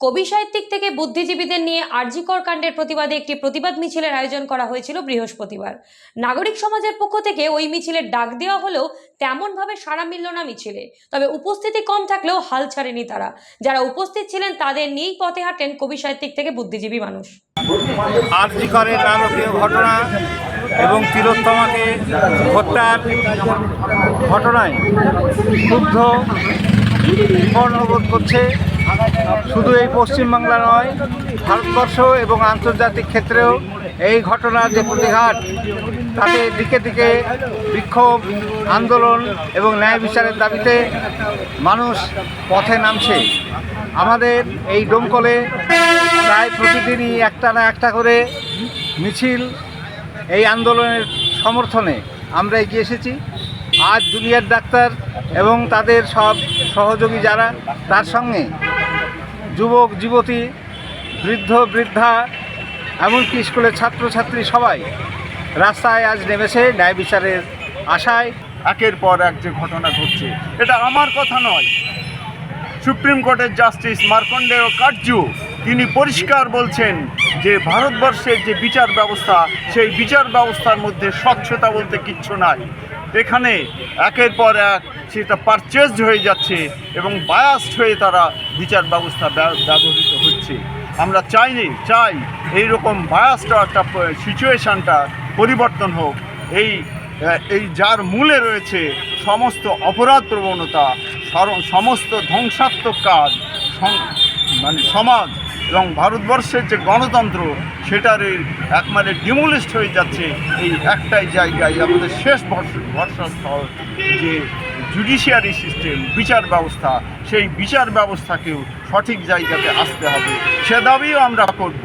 কবি সাহিত্যিক থেকে বুদ্ধিজীবীদের নিয়ে আরজিকর কাণ্ডের প্রতিবাদে একটি প্রতিবাদ মিছিলের আয়োজন করা হয়েছিল বৃহস্পতিবার। নাগরিক সমাজের পক্ষ থেকে ওই মিছিলের ডাক দেওয়া হলেও তেমনভাবে সাড়া মিলল না মিছিলে। তবে উপস্থিতি কম থাকলেও হাল ছাড়েনি তারা। যারা উপস্থিত ছিলেন তাদের নিয়েই পথে হাঁটেন কবি সাহিত্যিক থেকে বুদ্ধিজীবী মানুষ। ঘটনা এবং তিলোত্তমাকে হত্যার ঘটনায় ক্ষুব্ধ বিপর্ণবোধ করছে শুধু এই পশ্চিমবাংলা নয়, ভারতবর্ষ এবং আন্তর্জাতিক ক্ষেত্রেও এই ঘটনার যে প্রতিঘাত, তাতে দিকে দিকে বিক্ষোভ, আন্দোলন এবং ন্যায় বিচারের দাবিতে মানুষ পথে নামছে। আমাদের এই ডোমকলে প্রায় প্রতিদিনই একটা না একটা করে মিছিল এই আন্দোলনের সমর্থনে আমরা এগিয়ে এসেছি। আজ দুনিয়ার ডাক্তার এবং তাদের সব সহযোগী যারা, তার সঙ্গে যুবক, যুবতী, বৃদ্ধ, বৃদ্ধা, এমনকি স্কুলের ছাত্রছাত্রী সবাই রাস্তায় আজ নেমেছে ন্যায় বিচারের আশায়। একের পর এক যে ঘটনা ঘটছে, এটা আমার কথা নয়। সুপ্রিম কোর্টের জাস্টিস মার্কণ্ডেয় কার্য তিনি পরিষ্কার বলছেন যে ভারতবর্ষের যে বিচার ব্যবস্থা, সেই বিচার ব্যবস্থার মধ্যে স্বচ্ছতা বলতে কিচ্ছু নাই। এখানে একের পর এক সেটা পারচেসড হয়ে যাচ্ছে এবং বায়াসড হয়ে তারা বিচার ব্যবস্থা ব্যবহৃত হচ্ছে। আমরা চাইনি চাই এই রকম বায়াসড একটা সিচুয়েশানটা পরিবর্তন হোক। এই এই যার মূলে রয়েছে সমস্ত অপরাধ প্রবণতা সমস্ত ধ্বংসাত্মক কাজ মানে সমাজ এবং ভারতবর্ষের যে গণতন্ত্র, সেটার এই একবারে ডিমোলিস্ট হয়ে যাচ্ছে এই একটাই জায়গায় আমাদের শেষ ভরসা ভরসাস্থল যে জুডিশিয়ারি সিস্টেম বিচার ব্যবস্থা, সেই বিচার ব্যবস্থাকেও সঠিক জায়গাতে আসতে হবে। সে দাবিও আমরা করব।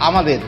আমাদের